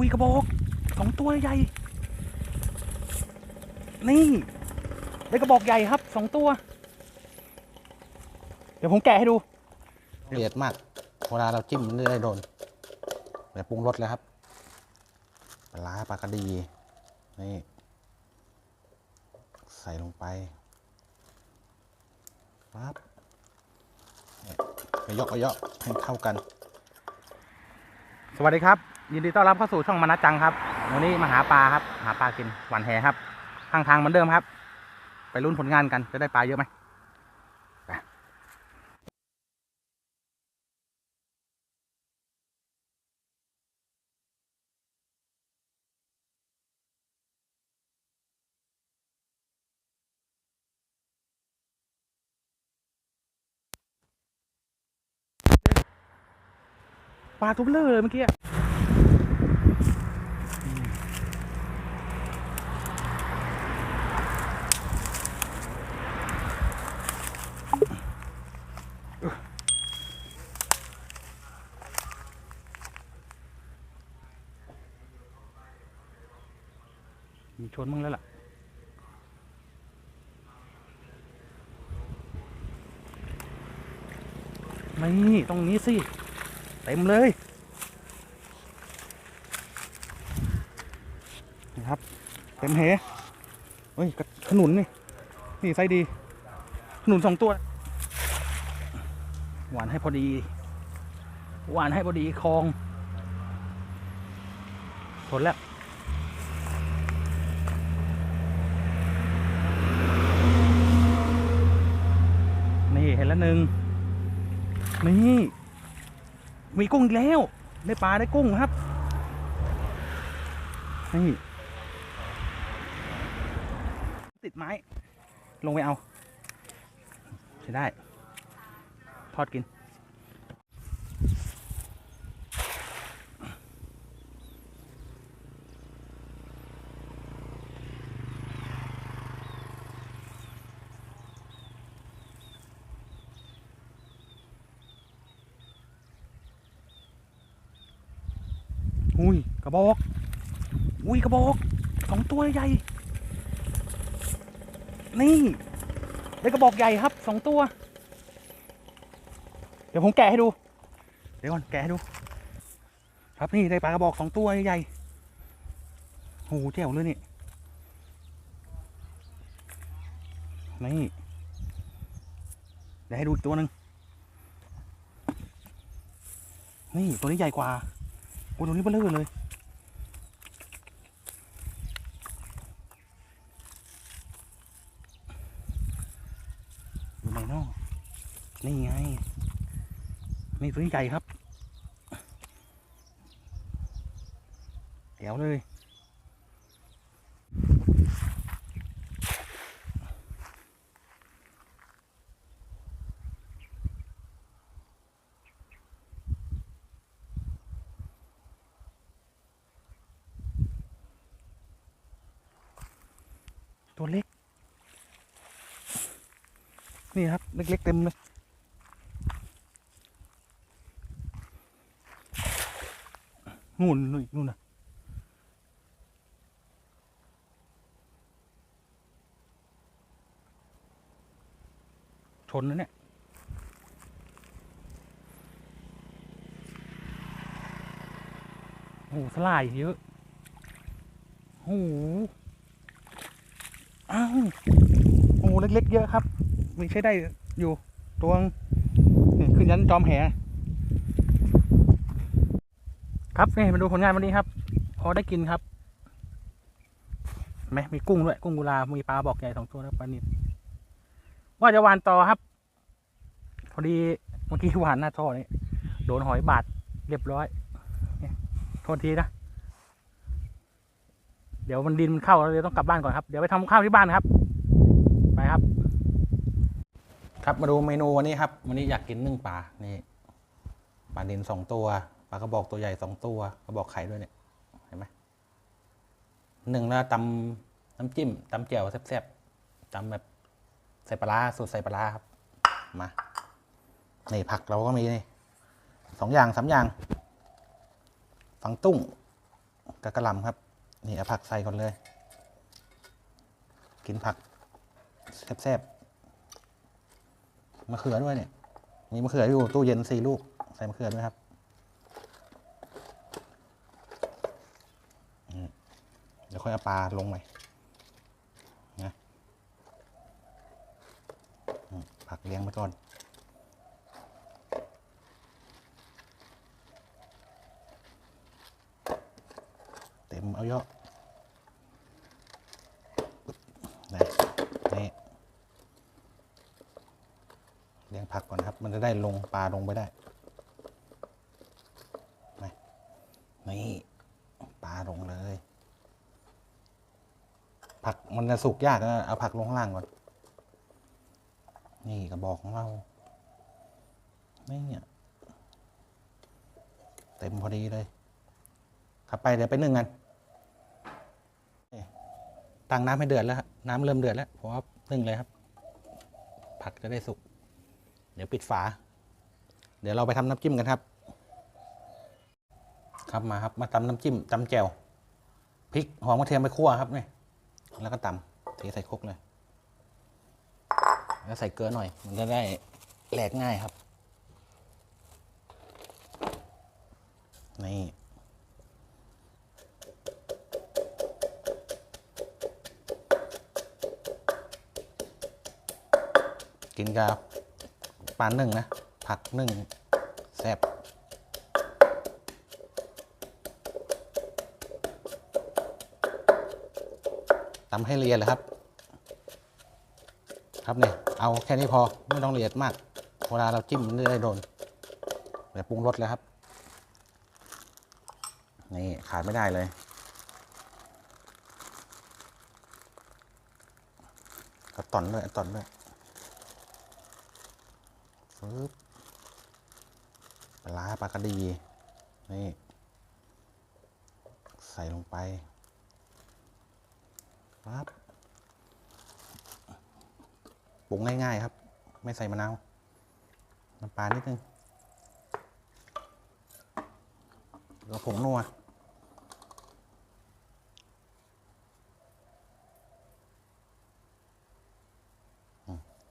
อุ้ยกระบอกสองตัวใหญ่ นี่ได้กระบอกใหญ่ครับสองตัว เดี๋ยวผมแกะให้ดูละเอียดมาก เวลาเราจิ้มมันจะได้โดนเดี๋ยวปรุงรสเลยครับ ปลาปลากระดี นี่ ใส่ลงไปปั๊บเนี่ยไปยกเอาเยอะให้เข้ากัน สวัสดีครับ ยินดีต้อนรับเข้าสู่ช่องมนัจังครับ วันนี้มาหาปลาครับ หาปลากินหวานแหครับ ข้างทางเหมือนเดิมครับ ไปรุ่นผลงานกันจะได้ปลาเยอะไหมปปลาทุบเลอเลยเมื่อกี้ มีชนมึงแล้วล่ะ นี่ตรงนี้สิ เต็มเลยนะครับ เต็มเหเฮ้ยขนุนนี่ นี่ไซส์ดี ขนุนสองตัว หวานให้พอดี หวานให้พอดีคลองทนแล้ว นี่เหนึ่งนี่มีกุ้งอีกแล้วได้ปลาได้กุ้งครับนี่ติดไม้ ลงไปเอาใช้ได้ ทอดกิน อุ้ยกระบอกอุ้ยกระบอกสองตัวใหญ่ นี่ได้กระบอกใหญ่ครับสองตัว เดี๋ยวผมแกะให้ดู เดี๋ยวก่อนแกะให้ดู ครับนี่ได้ปลากระบอกสองตัวใหญ่โอ้โหเจ๋วเลยนี่นี่เดี๋ยวให้ดูอีกตัวหนึ่งนี่ตัวนี้ใหญ่กว่า อ้ตรงนี้เบลอเลย อยู่ไหนนอนี่ไงนี่ตัวนี้ใหญ่ครับเดี๋ยวเลย นี่ครับ เล็กๆเต็มเลยนู่นนู่นนู่นนะชนนะเนี่ยโอ้หสลายเยอะโอ้โหอ้าวโอ้เล็ก ๆ เยอะครับ มีใช้ได้อยู่ตัวงนี่ขึ้นยันจอมแห ครับนี่มาดูผลงานวันนี้ครับ พอได้กินครับไหมมีกุ้งด้วย กุ้งกุลา มีปลาบอกใหญ่สองตัวแล้วปลานิดว่าจะหวานต่อครับ พอดีเมื่อกี้หวานหน้าท่อนี่โดนหอยบาดเรียบร้อยเนี่ยโทษทีนะ เดี๋ยวมันดินมันเข้าแล้วเดี๋ยวต้องกลับบ้านก่อนครับ เดี๋ยวไปทำข้าวที่บ้านครับ ไปครับ ครับมาดูเมนูวันนี้ครับ วันนี้อยากกินนึ่งปลานี่ปลาดินสองตัวปลากระบอกตัวใหญ่สองตัวกระบอกไข่ด้วยเนี่ยเห็นไหมหนึ่งแล้วตำน้ำจิ้มตำเจียวแซ่บๆตำแบบใส่ปลาสูตรใส่ปลาครับมานี่ผักเราก็มีนี่สองอย่างสามอย่าง ฝังตุ้งกับกระหลำครับ นี่เอาผักใส่ก่อนเลย กินผักแซ่บๆ มะเขือด้วยเนี่ย มีมะเขืออยู่ตู้เย็นสี่ลูก ใส่มะเขือด้วยครับเดี๋ยวค่อยเอาปลาลงใหม่นะผักเลี้ยงไปก่อนเต็มเอาเยอะนี่เลี้ยงผักก่อนครับ มันจะได้ลงปลาลงไปได้นะนี่ปลาลงเลย ผักมันจะสุกยากนะเอาผักลงข้างล่างก่อน นี่กระบอกของเรานี่เนี่ยเต็มพอดีเลยขับไปเดี๋ยวไปนึ่งกันตั้งน้ำให้เดือดแล้วครับน้ำเริ่มเดือดแล้วผมว่านึ่งเลยครับ ผักจะได้สุก ดี๋ยวปิดฝา เดี๋ยวเราไปทำน้ำจิ้มกันครับ ครับมาครับมาตำน้ำจิ้มตำแจ่วพริกหอมกระเทียมไปคั่วครับนี่แล้วก็ตำเทใส่ครกเลย แล้วใส่เกลือหน่อย มันจะได้แหลกง่ายครับ นี่กินกับ ปลานึ่งนะ ผักหนึ่งแซ่บตำให้เอียดเลยครับ ครับเนี่ยเอาแค่นี้พอไม่ต้องละเอียดมาก เวลาเราจิ้มมันจะได้โดนเดี๋ยปรุงรสเลยครับ นี่ขาดไม่ได้เลยก็ตอนด้วยต่อนด้วย ฟึบปลาร้าปลากระดี นี่ ใส่ลงไปปั๊บปรุงง่าย ๆ ครับ ไม่ใส่มะนาว น้ำปลานิดนึงแล้วผงนัว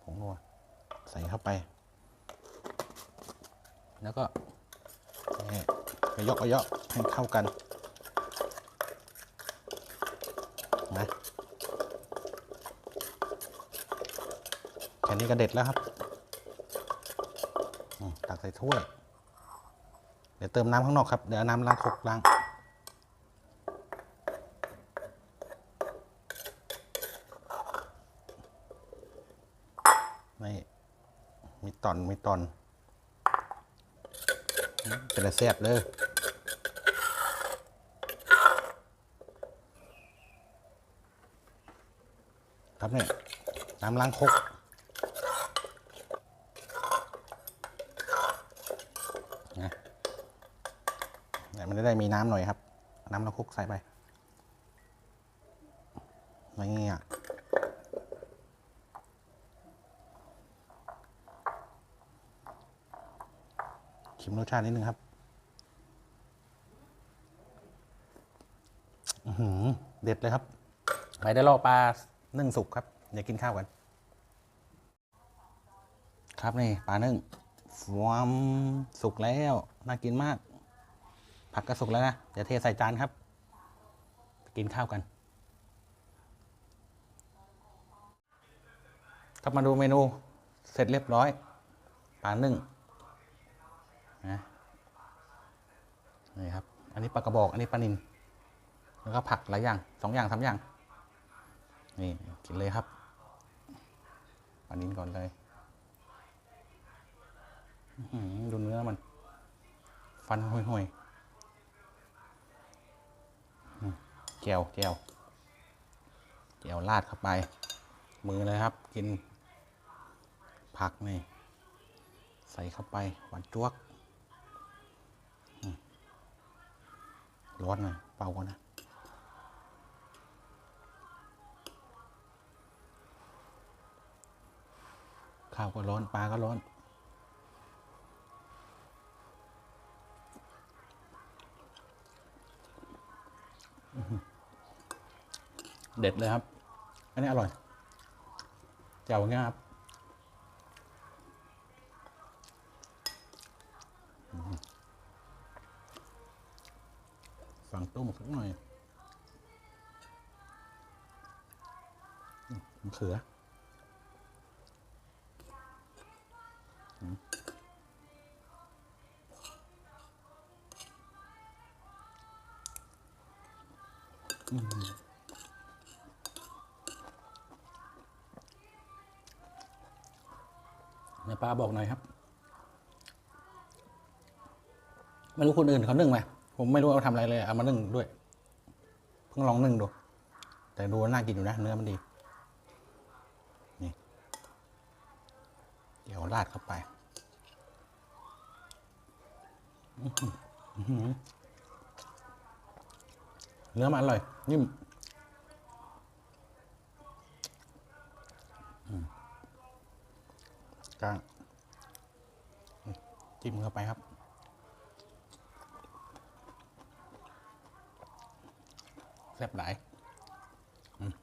ผงนัว ใส่เข้าไป แล้วก็กระยกกระยกให้เข้ากันนะแค่นี้ก็เด็ดแล้วครับตักใส่ถ้วย เดี๋ยวเติมน้ำข้างนอกครับ เดี๋ยวน้ำล้างคกล้างนี่มีตอนมีตอน เป็นอะไรแซ่บเลยครับเนี่ยน้ำล้างคกนะเนี่ยมันจะได้มีน้ำหน่อยครับ น้ำล้างคกใส่ไปนี่อะ ชิมรสชาตินิดนึงครับเด็ดเลยครับไปได้รอปลานึ่งสุกครับเดี๋ยวกินข้าวกัน ครับนี่ปลานึ่งฟวมสุกแล้วน่ากินมาก ผักก็สุกแล้วนะเดี๋ยวเทใส่จานครับ กินข้าวกัน ครับมาดูเมนูเสร็จเรียบร้อยปลานึ่ง นะนี่ครับ อันนี้ปลากระบอก อันนี้ปลานินแล้วก็ผักหลายอย่างสองอย่างสามอย่าง นี่กินเลยครับปลานินก่อนเลยดูเนื้อมัน ฟันห่วยๆแก้วแก้วแก้วราดเข้าไป มือเลยครับ กิน ผักนี่ ใส่เข้าไป หวานจ้วก ร้อนหน่อยเป่าก่อนนะข้าวก็ร้อนปลาก็ร้อน เด็ดเลยครับ อันนี้อร่อยแจ่วเงี้ยครับ สั่งต้มสักหน่อยมะเขืออืมอืมในปลาบอกหน่อยครับ ไม่รู้คนอื่นเขานึ่งไหม ผมไม่รู้เอาทำอะไรเลยเอามานึ่งด้วย เพิ่งลองนึ่งดู แต่ดูน่ากินอยู่นะ เนื้อมันดี นี่ เดี๋ยวราดเข้าไปเนื้อมันอร่อยนิ่มกลางจิ้มเข้าไปครับ แซ่บหลายอืม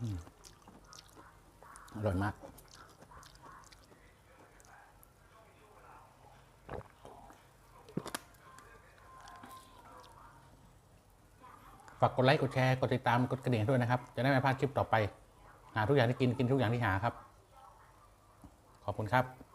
อืมอร่อยมากฝากกดไลค์ กดแชร์ กดติดตาม กดกระดิ่งด้วยนะครับ จะได้ไม่พลาดคลิปต่อไป หาทุกอย่างที่กิน กินทุกอย่างที่หาครับ ขอบคุณครับ